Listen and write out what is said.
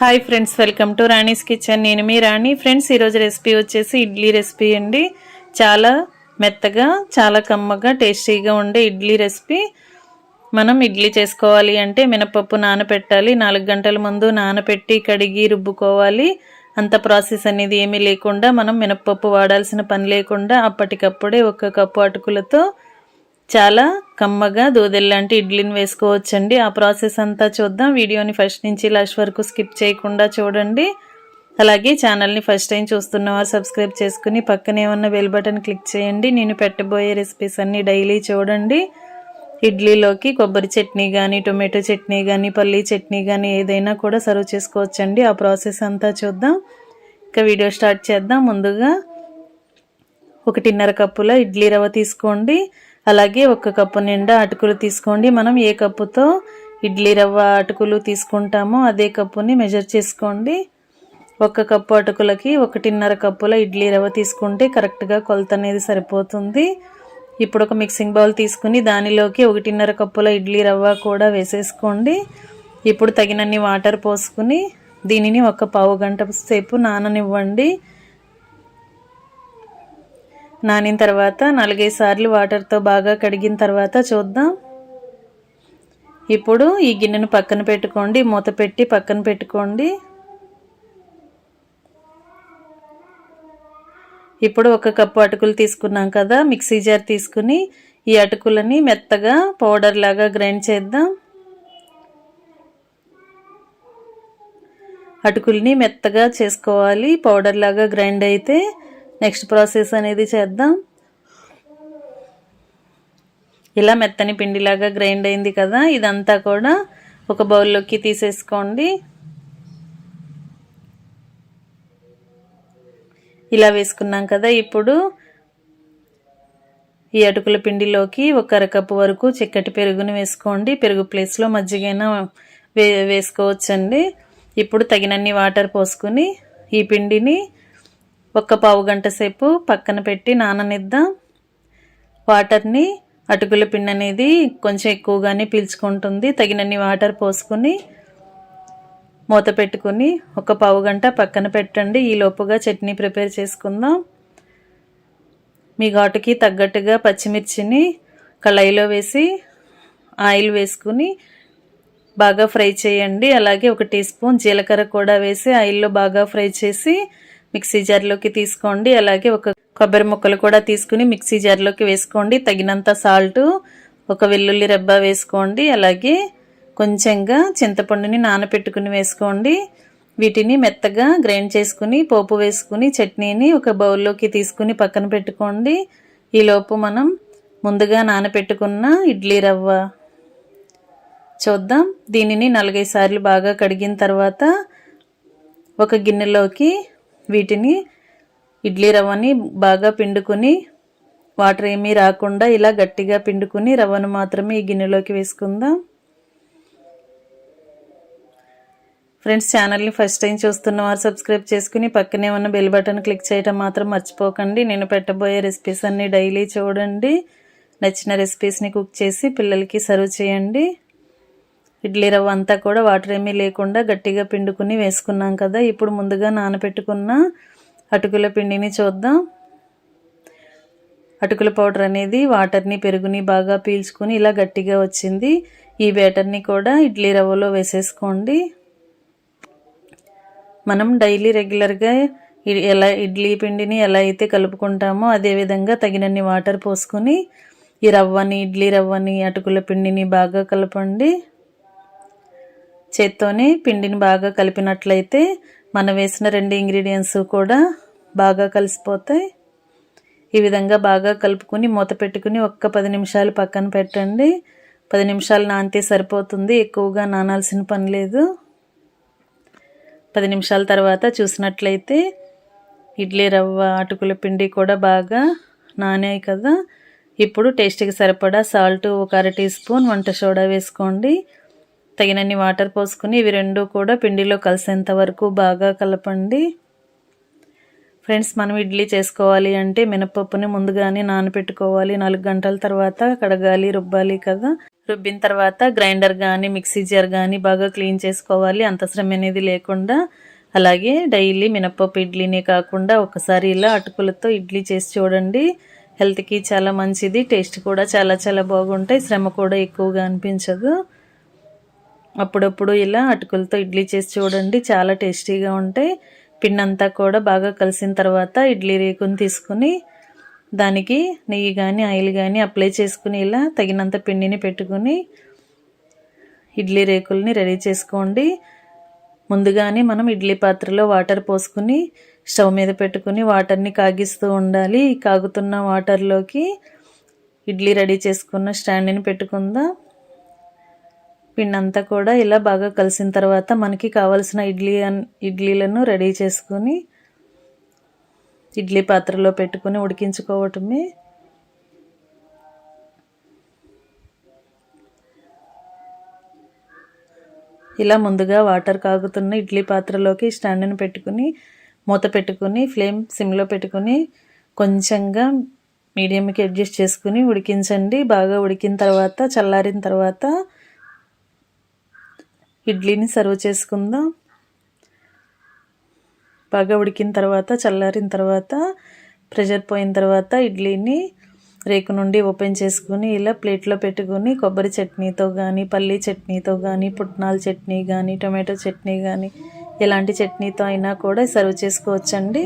Hi friends welcome to Rani's kitchen నేను మీ రాణి. Friends ఈరోజు రెసిపీ వచ్చేసి ఇడ్లీ రెసిపీ అండి. చాలా మెత్తగా చాలా కమ్మగా టేస్టీగా ఉండే ఇడ్లీ రెసిపీ మనం ఇడ్లీ చేసుకోవాలి అంటే మినపప్పు నానపెట్టాలి. నాలుగు గంటల ముందు నానపెట్టి కడిగి రుబ్బుకోవాలి. అంత ప్రాసెస్ అనేది ఏమీ లేకుండా మనం మినపప్పు వాడాల్సిన పని లేకుండా అప్పటికప్పుడే ఒక కప్పు అటుకులతో చాలా కమ్మగా దూదెల్లాంటి ఇడ్లీని వేసుకోవచ్చండి. ఆ ప్రాసెస్ అంతా చూద్దాం. వీడియోని ఫస్ట్ నుంచి లాస్ట్ వరకు స్కిప్ చేయకుండా చూడండి. అలాగే ఛానల్ని ఫస్ట్ టైం చూస్తున్నవారు సబ్స్క్రైబ్ చేసుకుని పక్కనే ఉన్న బెల్ బటన్ క్లిక్ చేయండి. నేను పెట్టబోయే రెసిపీస్ అన్నీ డైలీ చూడండి. ఇడ్లీలోకి కొబ్బరి చట్నీ కానీ టొమాటో చట్నీ కానీ పల్లీ చట్నీ కానీ ఏదైనా కూడా సర్వ్ చేసుకోవచ్చండి. ఆ ప్రాసెస్ అంతా చూద్దాం. ఇంకా వీడియో స్టార్ట్ చేద్దాం. ముందుగా ఒకటిన్నర కప్పుల ఇడ్లీ రవ్వ తీసుకోండి. అలాగే ఒక కప్పు నిండా అటుకులు తీసుకోండి. మనం ఏ కప్పుతో ఇడ్లీ రవ్వ అటుకులు తీసుకుంటామో అదే కప్పుని మెజర్ చేసుకోండి. ఒక కప్పు అటుకులకి ఒకటిన్నర కప్పుల ఇడ్లీ రవ్వ తీసుకుంటే కరెక్ట్గా కొలత అనేది సరిపోతుంది. ఇప్పుడు ఒక మిక్సింగ్ బౌల్ తీసుకుని దానిలోకి ఒకటిన్నర కప్పుల ఇడ్లీ రవ్వ కూడా వేసేసుకోండి. ఇప్పుడు తగినన్ని వాటర్ పోసుకుని దీనిని ఒక పావు గంట సేపు నాననివ్వండి. నానిన తర్వాత నాలుగైదు సార్లు వాటర్తో బాగా కడిగిన తర్వాత చూద్దాం. ఇప్పుడు ఈ గిన్నెను పక్కన పెట్టుకోండి. మూత పెట్టి పక్కన పెట్టుకోండి. ఇప్పుడు ఒక కప్పు అటుకులు తీసుకున్నాం కదా మిక్సీ జార్ తీసుకుని ఈ అటుకులని మెత్తగా పౌడర్ లాగా గ్రైండ్ చేద్దాం. అటుకుల్ని మెత్తగా చేసుకోవాలి. పౌడర్ లాగా గ్రైండ్ అయితే నెక్స్ట్ ప్రాసెస్ అనేది చేద్దాం. ఇలా మెత్తని పిండిలాగా గ్రైండ్ అయింది కదా ఇదంతా కూడా ఒక బౌల్లోకి తీసేసుకోండి. ఇలా వేసుకున్నాం కదా ఇప్పుడు ఈ అటుకుల పిండిలోకి ఒక అరకప్పు వరకు చిక్కటి పెరుగుని వేసుకోండి. పెరుగు ప్లేస్లో మజ్జిగైనా వే వేసుకోవచ్చండి. ఇప్పుడు తగినన్ని వాటర్ పోసుకుని ఈ పిండిని ఒక పావు గంట సేపు పక్కన పెట్టి నాననిద్దాం. వాటర్ని అటుకుల పిండి అనేది కొంచెం ఎక్కువగానే పీల్చుకుంటుంది. తగినన్ని వాటర్ పోసుకుని మూత పెట్టుకుని ఒక పావు గంట పక్కన పెట్టండి. ఈ లోపుగా చట్నీ ప్రిపేర్ చేసుకుందాం. మీ ఘాటుకి తగ్గట్టుగా పచ్చిమిర్చిని కళాయిలో వేసి ఆయిల్ వేసుకుని బాగా ఫ్రై చేయండి. అలాగే ఒక టీ స్పూన్ జీలకర్ర కూడా వేసి ఆయిల్లో బాగా ఫ్రై చేసి మిక్సీ జార్లోకి తీసుకోండి. అలాగే ఒక కొబ్బరి ముక్కలు కూడా తీసుకుని మిక్సీ జార్లోకి వేసుకోండి. తగినంత సాల్ట్ ఒక వెల్లుల్లి రెబ్బ వేసుకోండి. అలాగే కొంచెంగా చింతపండుని నానపెట్టుకుని వేసుకోండి. వీటిని మెత్తగా గ్రైండ్ చేసుకుని పోపు వేసుకుని చట్నీని ఒక బౌల్లోకి తీసుకుని పక్కన పెట్టుకోండి. ఈలోపు మనం ముందుగా నానపెట్టుకున్న ఇడ్లీ రవ్వ చూద్దాం. దీనిని నలభై సార్లు బాగా కడిగిన తర్వాత ఒక గిన్నెలోకి వీటిని ఇడ్లీ రవ్వని బాగా పిండుకొని వాటర్ ఏమీ రాకుండా ఇలా గట్టిగా పిండుకొని రవ్వను మాత్రమే ఈ గిన్నెలోకి వేసుకుందాం. ఫ్రెండ్స్ ఛానల్ని ఫస్ట్ టైం చూస్తున్న వారు సబ్స్క్రైబ్ చేసుకుని పక్కనే ఉన్న బెల్ బటన్ క్లిక్ చేయడం మాత్రం మర్చిపోకండి. నేను పెట్టబోయే రెసిపీస్ అన్నీ డైలీ చూడండి. నచ్చిన రెసిపీస్ని కుక్ చేసి పిల్లలకి సర్వ్ చేయండి. ఇడ్లీ రవ్వ అంతా కూడా వాటర్ ఏమీ లేకుండా గట్టిగా పిండుకుని వేసుకున్నాం కదా. ఇప్పుడు ముందుగా నానబెట్టుకున్న అటుకుల పిండిని చూద్దాం. అటుకుల పౌడర్ అనేది వాటర్ని పెరుగుని బాగా పీల్చుకుని ఇలా గట్టిగా వచ్చింది. ఈ బ్యాటర్ని కూడా ఇడ్లీ రవ్వలో వేసేసుకోండి. మనం డైలీ రెగ్యులర్గా ఎలా ఇడ్లీ పిండిని ఎలా అయితే కలుపుకుంటామో అదేవిధంగా తగినన్ని వాటర్ పోసుకొని ఈ రవ్వని ఇడ్లీ రవ్వని అటుకుల పిండిని బాగా కలపండి. చేత్తోనే పిండిని బాగా కలిపినట్లయితే మనం వేసిన రెండు ఇంగ్రీడియంట్స్ కూడా బాగా కలిసిపోతాయి. ఈ విధంగా బాగా కలుపుకొని మూత పెట్టుకుని ఒక్క పది నిమిషాలు పక్కన పెట్టండి. పది నిమిషాలు నానితే సరిపోతుంది. ఎక్కువగా నానాల్సిన పని లేదు. పది నిమిషాల తర్వాత చూసినట్లయితే ఇడ్లీ రవ్వ అటుకుల పిండి కూడా బాగా నానాయి కదా. ఇప్పుడు టేస్ట్కి సరిపడా సాల్ట్ ఒక అర టీ స్పూన్ వంట సోడా వేసుకోండి. తగినన్ని వాటర్ పోసుకుని ఇవి రెండు కూడా పిండిలో కలిసేంత వరకు బాగా కలపండి. ఫ్రెండ్స్ మనం ఇడ్లీ చేసుకోవాలి అంటే మినపప్పుని ముందుగానే నానబెట్టుకోవాలి నాలుగు గంటల తర్వాత కడగాలి రుబ్బాలి కదా. రుబ్బిన తర్వాత గ్రైండర్ కానీ మిక్సీ జార్ కానీ బాగా క్లీన్ చేసుకోవాలి. అంత శ్రమ అనేది లేకుండా. అలాగే డైలీ మినపప్పు ఇడ్లీనే కాకుండా ఒకసారి ఇలా అటుకులతో ఇడ్లీ చేసి చూడండి. హెల్త్కి చాలా మంచిది. టేస్ట్ కూడా చాలా చాలా బాగుంటాయి. శ్రమ కూడా ఎక్కువగా అనిపించదు. అప్పుడప్పుడు ఇలా అటుకులతో ఇడ్లీ చేసి చూడండి. చాలా టేస్టీగా ఉంటాయి. పిండంతా అంతా కూడా బాగా కలిసిన తర్వాత ఇడ్లీ రేకుని తీసుకుని దానికి నెయ్యి కానీ ఆయిల్ కానీ అప్లై చేసుకుని ఇలా తగినంత పిండిని పెట్టుకుని ఇడ్లీ రేకుల్ని రెడీ చేసుకోండి. ముందుగానే మనం ఇడ్లీ పాత్రలో వాటర్ పోసుకుని స్టవ్ మీద పెట్టుకుని వాటర్ని కాగిస్తూ ఉండాలి. కాగుతున్న వాటర్లోకి ఇడ్లీ రెడీ చేసుకున్న స్టాండ్ని పెట్టుకుందాం. పిండి అంతా కూడా ఇలా బాగా కలిసిన తర్వాత మనకి కావాల్సిన ఇడ్లీ ఇడ్లీలను రెడీ చేసుకొని ఇడ్లీ పాత్రలో పెట్టుకొని ఉడికించుకోవటమే. ఇలా ముందుగా వాటర్ కాగుతున్న ఇడ్లీ పాత్రలోకి స్టాండ్ని పెట్టుకుని మూత పెట్టుకుని ఫ్లేమ్ సిమ్లో పెట్టుకుని కొంచెంగా మీడియంకి అడ్జస్ట్ చేసుకుని ఉడికించండి. బాగా ఉడికిన తర్వాత చల్లారిన తర్వాత ఇడ్లీని సర్వ్ చేసుకుందాం. బాగా ఉడికిన తర్వాత చల్లారిన తర్వాత ప్రెషర్ పోయిన తర్వాత ఇడ్లీని రేకు నుండి ఓపెన్ చేసుకుని ఇలా ప్లేట్లో పెట్టుకుని కొబ్బరి చట్నీతో కానీ పల్లీ చట్నీతో కానీ పుట్నాల చట్నీ కానీ టొమాటో చట్నీ కానీ ఎలాంటి చట్నీతో అయినా కూడా సర్వ్ చేసుకోవచ్చండి.